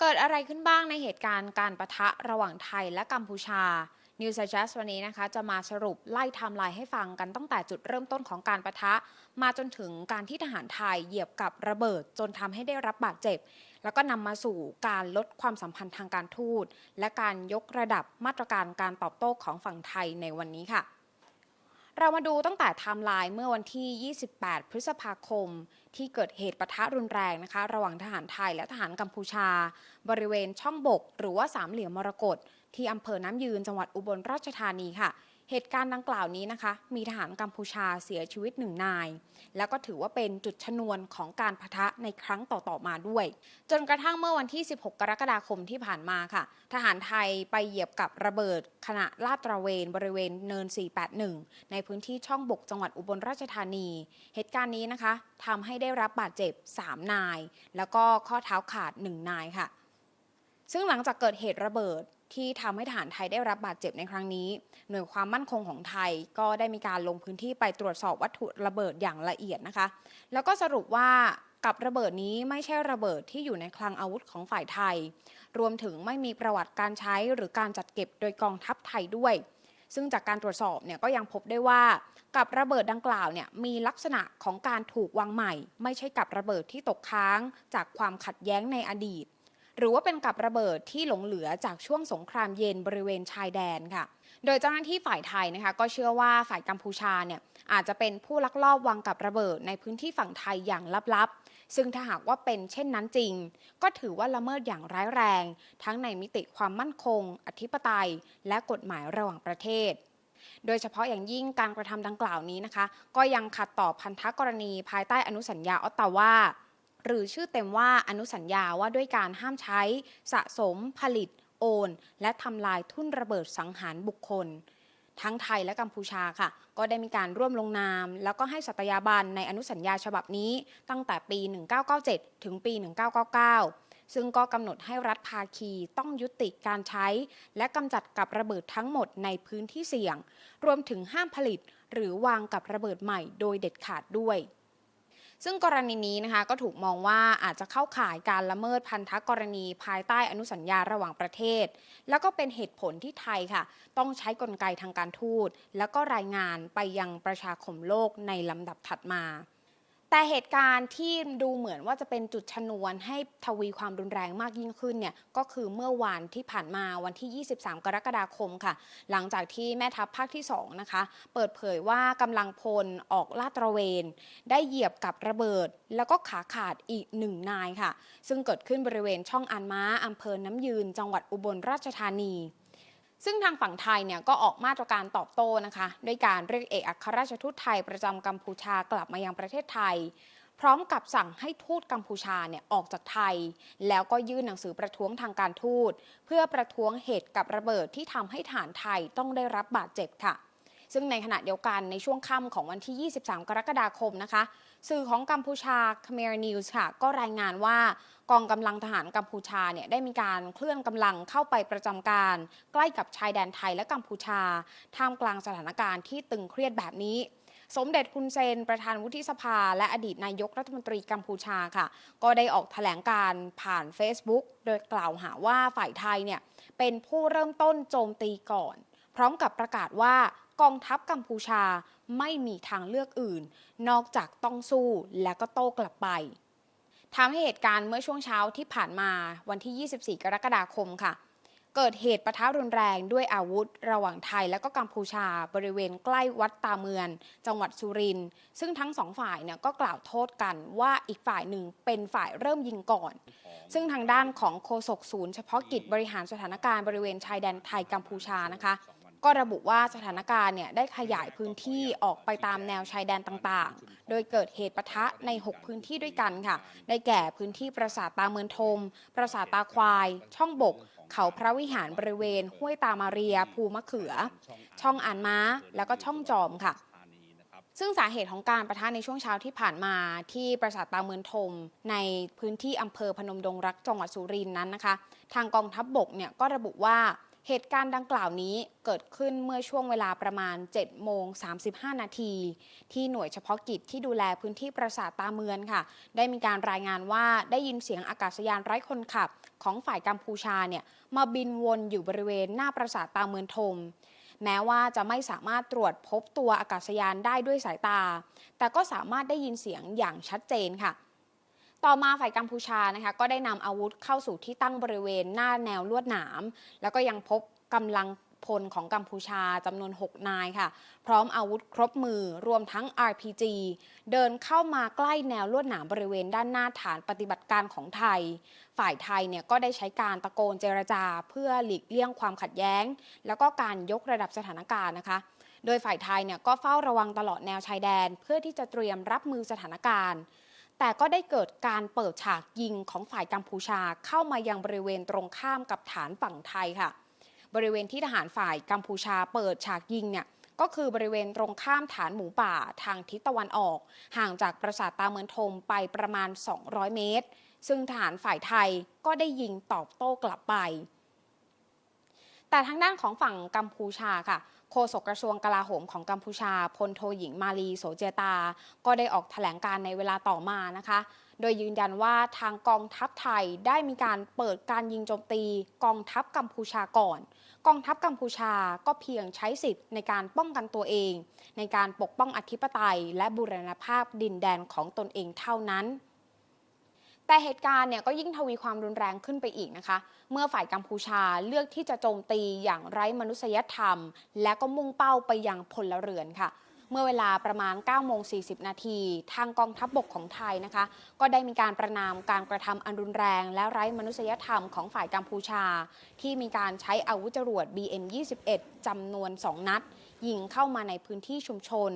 เกิดอะไรขึ้นบ้างในเหตุการณ์การประทะระหว่างไทยและกัมพูชา New s u g g e s t วันนี้นะคะ จะมาสรุปไล่ไทม์ไลน์ให้ฟังกันตั้งแต่จุดเริ่มต้นของการประทะ มาจนถึงการที่ทหารไทยเหยียบกับระเบิดจนทำให้ได้รับบาดเจ็บ แล้วก็นำมาสู่การลดความสัมพันธ์ทางการทูต และการยกระดับมาตรการการตอบโต้ของฝั่งไทยในวันนี้ค่ะ เรามาดูตั้งแต่ไทม์ไลน์เมื่อวันที่ 28 พฤษภาคม ที่เกิดเหตุปะทะรุนแรงนะคะ ระหว่างทหารไทยและทหารกัมพูชา บริเวณช่องบก หรือว่าสามเหลี่ยมมรกตที่อำเภอน้ำยืนจังหวัดอุบลราชธานีค่ะ เหตุการณ์ดังกล่าวนี้นะคะ มีทหารกัมพูชาเสียชีวิตหนึ่งนาย แล้วก็ถือว่าเป็นจุดชนวนของการพะทะในครั้งต่อๆมาด้วย จนกระทั่งเมื่อวันที่ 16 กรกฎาคมที่ผ่านมาค่ะ ทหารไทยไปเหยียบกับระเบิด ขณะลาดตระเวนบริเวณเนิน 481 ในพื้นที่ช่องบกจังหวัดอุบลราชธานี เหตุการณ์นี้นะคะทำให้ได้รับบาดเจ็บ 3 นาย แล้วก็ข้อเท้าขาด 1 นายค่ะซึ่งหลังจากเกิดเหตุระเบิด ที่ทำให้ทหารไทยได้รับบาดเจ็บในครั้งนี้ หน่วยความมั่นคงของไทยก็ได้มีการลงพื้นที่ไปตรวจสอบวัตถุระเบิดอย่างละเอียดนะคะ แล้วก็สรุปว่ากับระเบิดนี้ไม่ใช่ระเบิดที่อยู่ในคลังอาวุธของฝ่ายไทย รวมถึงไม่มีประวัติการใช้หรือการจัดเก็บโดยกองทัพไทยด้วย ซึ่งจากการตรวจสอบเนี่ยก็ยังพบได้ว่า กับระเบิดดังกล่าวเนี่ยมีลักษณะของการถูกวางใหม่ ไม่ใช่กับระเบิดที่ตกค้างจากความขัดแย้งในอดีต หรือว่าเป็นกับระเบิดที่หลงเหลือจากช่วงสงครามเย็นบริเวณชายแดนค่ะ โดยเจ้าหน้าที่ฝ่ายไทยนะคะก็เชื่อว่าฝ่ายกัมพูชาเนี่ยอาจจะเป็นผู้ลักลอบวางกับระเบิดในพื้นที่ฝั่งไทยอย่างลับๆ ซึ่งถ้าหากว่าเป็นเช่นนั้นจริง ก็ถือว่าละเมิดอย่างร้ายแรง ทั้งในมิติความมั่นคง อธิปไตย และกฎหมายระหว่างประเทศโดยเฉพาะอย่างยิ่งการกระทำดังกล่าวนี้นะคะ ก็ยังขัดต่อพันธกรณีภายใต้อนุสัญญาออตตาวา หรือชื่อเต็มว่าอนุสัญญาว่าด้วยการห้ามใช้ สะสม ผลิต โอน และทำลายทุ่นระเบิดสังหารบุคคล ทั้งไทยและกัมพูชาค่ะ ก็ได้มีการร่วมลงนาม แล้วก็ให้สัตยาบันในอนุสัญญาฉบับนี้ ตั้งแต่ปี 1997 ถึงปี 1999ซึ่งก็กำหนดให้รัฐภาคีต้องยุติการใช้ และกำจัดกับระเบิดทั้งหมดในพื้นที่เสี่ยง รวมถึงห้ามผลิต หรือวางกับระเบิดใหม่โดยเด็ดขาดด้วย ซึ่งกรณีนี้นะคะก็ถูกมองว่าอาจจะเข้าข่ายการละเมิดพันธกรณีภายใต้อนุสัญญาระหว่างประเทศ แล้วก็เป็นเหตุผลที่ไทยค่ะ ต้องใช้กลไกทางการทูต แล้วก็รายงานไปยังประชาคมโลกในลำดับถัดมา แต่เหตุการณ์ที่ดูเหมือนว่าจะเป็นจุดชนวนให้ทวีความรุนแรงมากยิ่งขึ้นเนี่ยก็คือเมื่อวานที่ผ่านมาวันที่ 23 กรกฎาคมค่ะ หลังจากที่แม่ทัพภาคที่ 2 นะคะ เปิดเผยว่ากำลังพลออกลาดตระเวน ได้เหยียบกับระเบิด แล้วก็ขาขาดอีกหนึ่งนายค่ะ ซึ่งเกิดขึ้นบริเวณช่องอันม้าอำเภอน้ำยืน จังหวัดอุบลราชธานี ซึ่งทางฝั่งไทยเนี่ยก็ออกมาตรการตอบโต้นะคะด้วยการเรียกเอกอัครราชทูตไทยประจำกัมพูชากลับมายังประเทศไทย พร้อมกับสั่งให้ทูตกัมพูชาเนี่ยออกจากไทย แล้วก็ยื่นหนังสือประท้วงทางการทูต เพื่อประท้วงเหตุกับระเบิดที่ทำให้ฐานไทยต้องได้รับบาดเจ็บค่ะ ซึ่งในขณะเดียวกันในช่วงค่ำของวันที่ 23 กรกฎาคมนะคะ สื่อของกัมพูชา Khmer News ค่ะ ก็รายงานว่ากองกำลังทหารกัมพูชาเนี่ยได้มีการเคลื่อนกำลังเข้าไปประจำการ ใกล้กับชายแดนไทยและกัมพูชา ท่ามกลางสถานการณ์ที่ตึงเครียดแบบนี้สมเด็จฮุนเซน ประธานวุฒิสภา และอดีตนายกรัฐมนตรีกัมพูชาค่ะ ก็ได้ออกแถลงการผ่าน Facebook โดยกล่าวหาว่าฝ่ายไทยเนี่ยเป็นผู้เริ่มต้นโจมตีก่อน พร้อมกับประกาศว่า กองทัพกัมพูชาไม่มีทางเลือกอื่น นอกจากต้องสู้และก็โต้กลับไปทำให้เหตุการณ์เมื่อช่วงเช้าที่ผ่านมาวันที่ 24 กรกฎาคมค่ะ เกิดเหตุปะทะรุนแรงด้วยอาวุธ ระหว่างไทยและก็กัมพูชาบริเวณใกล้วัดตาเมืองจังหวัดสุรินทร์ซึ่งทั้งสองฝ่ายเนี่ยก็กล่าวโทษกันว่าอีกฝ่ายหนึ่งเป็นฝ่ายเริ่มยิงก่อน ซึ่งทางด้านของโฆษกศูนย์เฉพาะกิจบริหารสถานการณ์บริเวณชายแดนไทยกัมพูชานะคะ ก็ระบุว่าสถานการณ์เนี่ยได้ขยายพื้นที่ออกไปตามแนวชายแดนต่างๆ โดยเกิดเหตุปะทะใน 6 พื้นที่ด้วยกันค่ะ ได้แก่พื้นที่ปราสาทตาเมืองทม ปราสาทตาควาย ช่องบก เขาพระวิหารบริเวณ ห้วยตามาเรีย ภูมะเขือ ช่องอ่านม้า แล้วก็ช่องจอมค่ะ ซึ่งสาเหตุของการประทะในช่วงเช้าที่ผ่านมาที่ปราสาทตาเมืองทม ในพื้นที่อำเภอพนมดงรักจังหวัดสุรินทร์นั้นนะคะ ทางกองทัพบบกเนี่ยก็ระบุว่า เหตุการณ์ดังกล่าวนี้เกิดขึ้นเมื่อช่วงเวลาประมาณ 7 โมง 35 นาที ที่หน่วยเฉพาะกิจที่ดูแลพื้นที่ปราสาทตาเมือนค่ะ ได้มีการรายงานว่าได้ยินเสียงอากาศยานไร้คนขับ ของฝ่ายกัมพูชาเนี่ยมาบินวนอยู่บริเวณหน้าปราสาทตาเมือนทม แม้ว่าจะไม่สามารถตรวจพบตัวอากาศยานได้ด้วยสายตา แต่ก็สามารถได้ยินเสียงอย่างชัดเจนค่ะ ต่อมาฝ่ายกัมพูชานะคะก็ได้นำอาวุธเข้าสู่ที่ตั้งบริเวณหน้าแนวลวดหนาม แล้วก็ยังพบกำลังพลของกัมพูชาจำนวน 6 นายค่ะ พร้อมอาวุธครบมือรวมทั้ง RPG เดินเข้ามาใกล้แนวลวดหนามบริเวณด้านหน้าฐานปฏิบัติการของไทย ฝ่ายไทยเนี่ยก็ได้ใช้การตะโกนเจรจาเพื่อหลีกเลี่ยงความขัดแย้ง แล้วก็การยกระดับสถานการณ์นะคะ โดยฝ่ายไทยเนี่ยก็เฝ้าระวังตลอดแนวชายแดน เพื่อที่จะเตรียมรับมือสถานการณ์ แต่ก็ได้เกิดการเปิดฉากยิงของฝ่ายกัมพูชาเข้ามายังบริเวณตรงข้ามกับฐานฝั่งไทยค่ะ บริเวณที่ทหารฝ่ายกัมพูชาเปิดฉากยิงเนี่ยก็คือบริเวณตรงข้ามฐานหมูป่าทางทิศตะวันออก ห่างจากปราสาทตาเมือนทมไปประมาณ 200 เมตร ซึ่งทหารฝ่ายไทยก็ได้ยิงตอบโต้กลับไป แต่ทางด้านของฝั่งกัมพูชาค่ะ ฆษกกระทรวงกลาโหมของกัมพูชาพลโทหญิงมาลีโสเจตา ก็ได้ออกแถลงการในเวลาต่อมานะคะ โดยยืนยันว่าทางกองทัพไทยได้มีการเปิดการยิงโจมตีกองทัพกัมพูชาก่อน กองทัพกัมพูชาก็เพียงใช้สิทธิ์ในการป้องกันตัวเอง ในการปกป้องอธิปไตย และบูรณภาพดินแดนของตนเองเท่านั้น แต่เหตุการณ์เนี่ยก็ยิ่งทวีความรุนแรงขึ้นไปอีกนะคะ เมื่อฝ่ายกัมพูชาเลือกที่จะโจมตีอย่างไร้มนุษยธรรม และก็มุ่งเป้าไปยังพลเรือนค่ะ เมื่อเวลาประมาณ9โมง40 นาที ทางกองทัพบบกของไทยนะคะ ก็ได้มีการประนามการกระทำอันรุนแรง และไร้มนุษยธรรมของฝ่ายกัมพูชา ที่มีการใช้อาวุธจรวด BM-21 จำนวน 2 นัดยิงเข้ามาในพื้นที่ชุมชน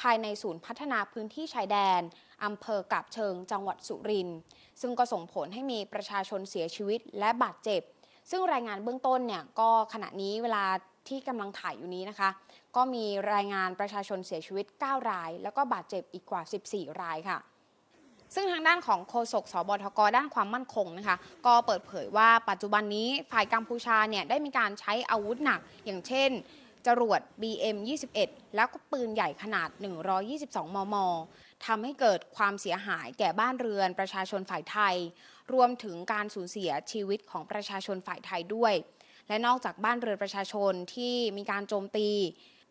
ภายในศูนย์พัฒนาพื้นที่ชายแดนอำเภอกาบเชิงจังหวัดสุรินทร์ซึ่งก็ส่งผลให้มีประชาชนเสียชีวิตและบาดเจ็บ ซึ่งรายงานเบื้องต้นเนี่ยก็ขณะนี้เวลาที่กำลังถ่ายอยู่นี้นะคะ ก็มีรายงานประชาชนเสียชีวิต 9 ราย แล้วก็บาดเจ็บอีกกว่า 14 รายค่ะซึ่งทางด้านของโฆษกสบทกด้านความมั่นคงนะคะ ก็เปิดเผยว่าปัจจุบันนี้ฝ่ายกัมพูชาเนี่ยได้มีการใช้อาวุธหนัก อย่างเช่น จรวด BM-21 แล้วก็ปืนใหญ่ขนาด 122 มม ทำให้เกิดความเสียหายแก่บ้านเรือนประชาชนฝ่ายไทย รวมถึงการสูญเสียชีวิตของประชาชนฝ่ายไทยด้วย และนอกจากบ้านเรือนประชาชนที่มีการโจมตี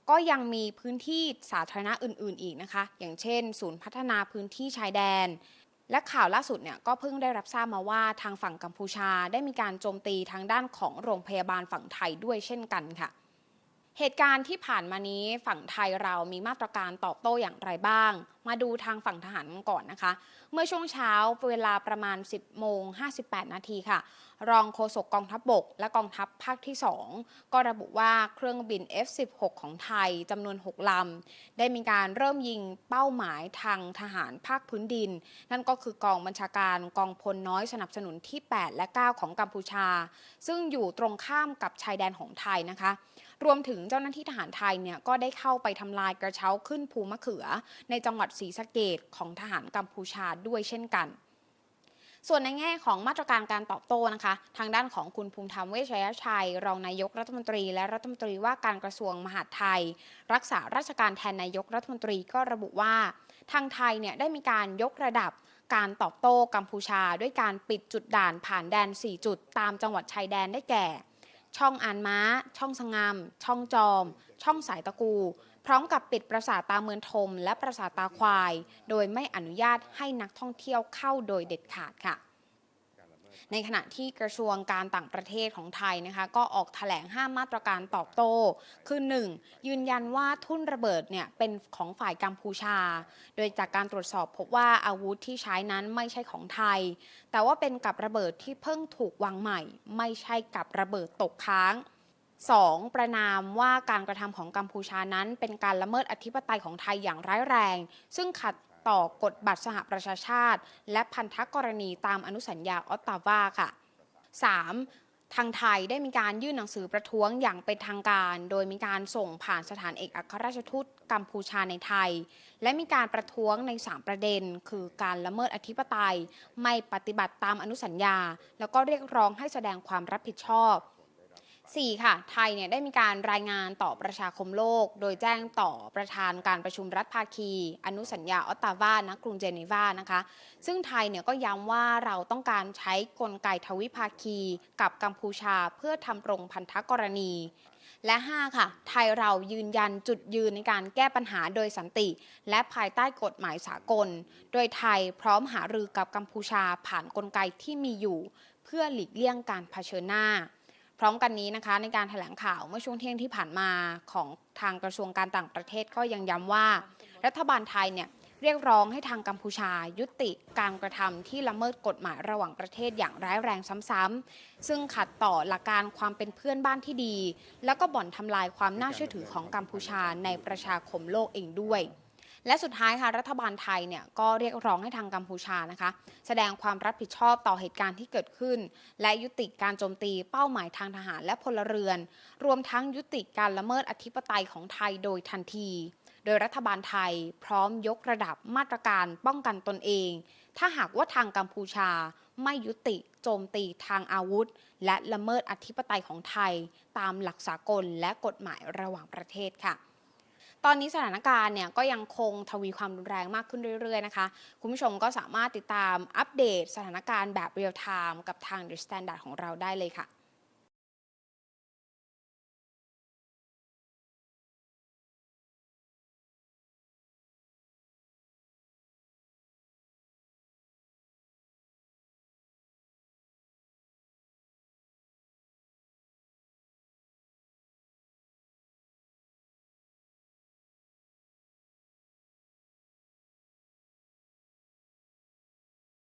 ก็ยังมีพื้นที่สาธารณะอื่น ๆ อีกนะคะ อย่างเช่น ศูนย์พัฒนาพื้นที่ชายแดนและข่าวล่าสุดเนี่ยก็เพิ่งได้รับทราบมาว่าทางฝั่งกัมพูชาได้มีการโจมตีทางด้านของโรงพยาบาลฝั่งไทยด้วยเช่นกันค่ะ เหตุการณ์ที่ผ่านมานี้ฝั่งไทยเรามีมาตรการตอบโต้อย่างไรบ้าง มาดูทางฝั่งทหารก่อนนะคะ เมื่อช่วงเช้าเวลาประมาณ 10โมง58 นาทีค่ะ รองโฆษกกองทัพบบก และกองทัพภาคที่ 2 ก็ระบุว่าเครื่องบิน F-16 ของไทยจำนวน 6 ลำ ได้มีการเริ่มยิงเป้าหมายทางทหารภาคพื้นดิน นั่นก็คือกองบัญชาการกองพลน้อยสนับสนุนที่ 8 และ 9 ของกัมพูชา ซึ่งอยู่ตรงข้ามกับชายแดนของไทยนะคะ รวมถึงเจ้าหน้าที่ทหารไทยเนี่ยก็ได้เข้าไปทำลายกระเช้าขึ้นภูมะเขือ ในจังหวัดศรีสะเกดของทหารกัมพูชาด้วยเช่นกันส่วนในแง่ของมาตรการการตอบโต้นะคะ ทางด้านของคุณภูมิธรรมเวชยชัย รองนายกรัฐมนตรี และรัฐมนตรีว่าการกระทรวงมหาดไทย รักษาราชการแทนนายกรัฐมนตรีก็ระบุว่า ทางไทยเนี่ยได้มีการยกระดับการตอบโต้กัมพูชา ด้วยการปิดจุดด่านผ่านแดน 4 จุดตามจังหวัดชายแดนได้แก่ ช่องอานม้า ช่องสงาม ช่องจอม ช่องสายตะกู พร้อมกับปิดปราสาทตาเมือนทม และปราสาทตาควาย โดยไม่อนุญาตให้นักท่องเที่ยวเข้าโดยเด็ดขาดค่ะ ในขณะที่กระทรวงการต่างประเทศของไทยนะคะก็ออกแถลงห้ามมาตรการตอบโต้ คือ 1. ยืนยันว่าทุ่นระเบิดเนี่ยเป็นของฝ่ายกัมพูชา โดยจากการตรวจสอบพบว่าอาวุธที่ใช้นั้นไม่ใช่ของไทย แต่ว่าเป็นกับระเบิดที่เพิ่งถูกวางใหม่ ไม่ใช่กับระเบิดตกค้าง 2. ประนามว่าการกระทำของกัมพูชานั้นเป็นการละเมิดอธิปไตยของไทยอย่างร้ายแรง ซึ่งขัด ต่อกฎบัตรสหประชาชาติ และพันธกรณีตามอนุสัญญาออตตาวาค่ะ 3. ทางไทยได้มีการยื่นหนังสือประท้วงอย่างเป็นทางการ โดยมีการส่งผ่านสถานเอกอัครราชทูตกัมพูชาในไทย และมีการประท้วงใน 3 ประเด็น คือการละเมิดอธิปไตย ไม่ปฏิบัติตามอนุสัญญา แล้วก็เรียกร้องให้แสดงความรับผิดชอบ 4. ค่ะ ไทยเนี่ยได้มีการรายงานต่อประชาคมโลก โดยแจ้งต่อประธานการประชุมรัฐภาคี อนุสัญญาออตตาวาณกรุงเจนีวานะคะ ซึ่งไทยเนี่ยก็ย้ำว่าเราต้องการใช้กลไกทวิภาคี กับกัมพูชาเพื่อทำรงพันธกรณี และ 5 ค่ะ ไทยเรายืนยันจุดยืนในการแก้ปัญหาโดยสันติ และภายใต้กฎหมายสากล โดยไทยพร้อมหารือกับกัมพูชาผ่านกลไกที่มีอยู่ เพื่อหลีกเลี่ยงการเผชิญหน้า พร้อมกันนี้นะคะ ในการแถลงข่าวเมื่อช่วงเที่ยงที่ผ่านมาของทางกระทรวงการต่างประเทศก็ยังย้ำว่า รัฐบาลไทยเนี่ยเรียกร้องให้ทางกัมพูชายุติการกระทำที่ละเมิดกฎหมายระหว่างประเทศอย่างร้ายแรงซ้ำๆซึ่งขัดต่อหลักการความเป็นเพื่อนบ้านที่ดี แล้วก็บ่อนทำลายความน่าเชื่อถือของกัมพูชาในประชาคมโลกเองด้วย และสุดท้ายค่ะรัฐบาลไทยเนี่ยก็เรียกร้องให้ทางกัมพูชานะคะ แสดงความรับผิดชอบต่อเหตุการณ์ที่เกิดขึ้น และยุติการโจมตีเป้าหมายทางทหารและพลเรือน รวมทั้งยุติการละเมิดอธิปไตยของไทยโดยทันที โดยรัฐบาลไทยพร้อมยกระดับมาตรการป้องกันตนเอง ถ้าหากว่าทางกัมพูชาไม่ยุติโจมตีทางอาวุธ และละเมิดอธิปไตยของไทย ตามหลักสากลและกฎหมายระหว่างประเทศค่ะ ตอนนี้สถานการณ์เนี่ยก็ยังคงทวีความรุนแรงมากขึ้นเรื่อยๆนะคะ คุณผู้ชมก็สามารถติดตามอัปเดตสถานการณ์แบบเรียลไทม์กับทาง The Standard ของเราได้เลยค่ะ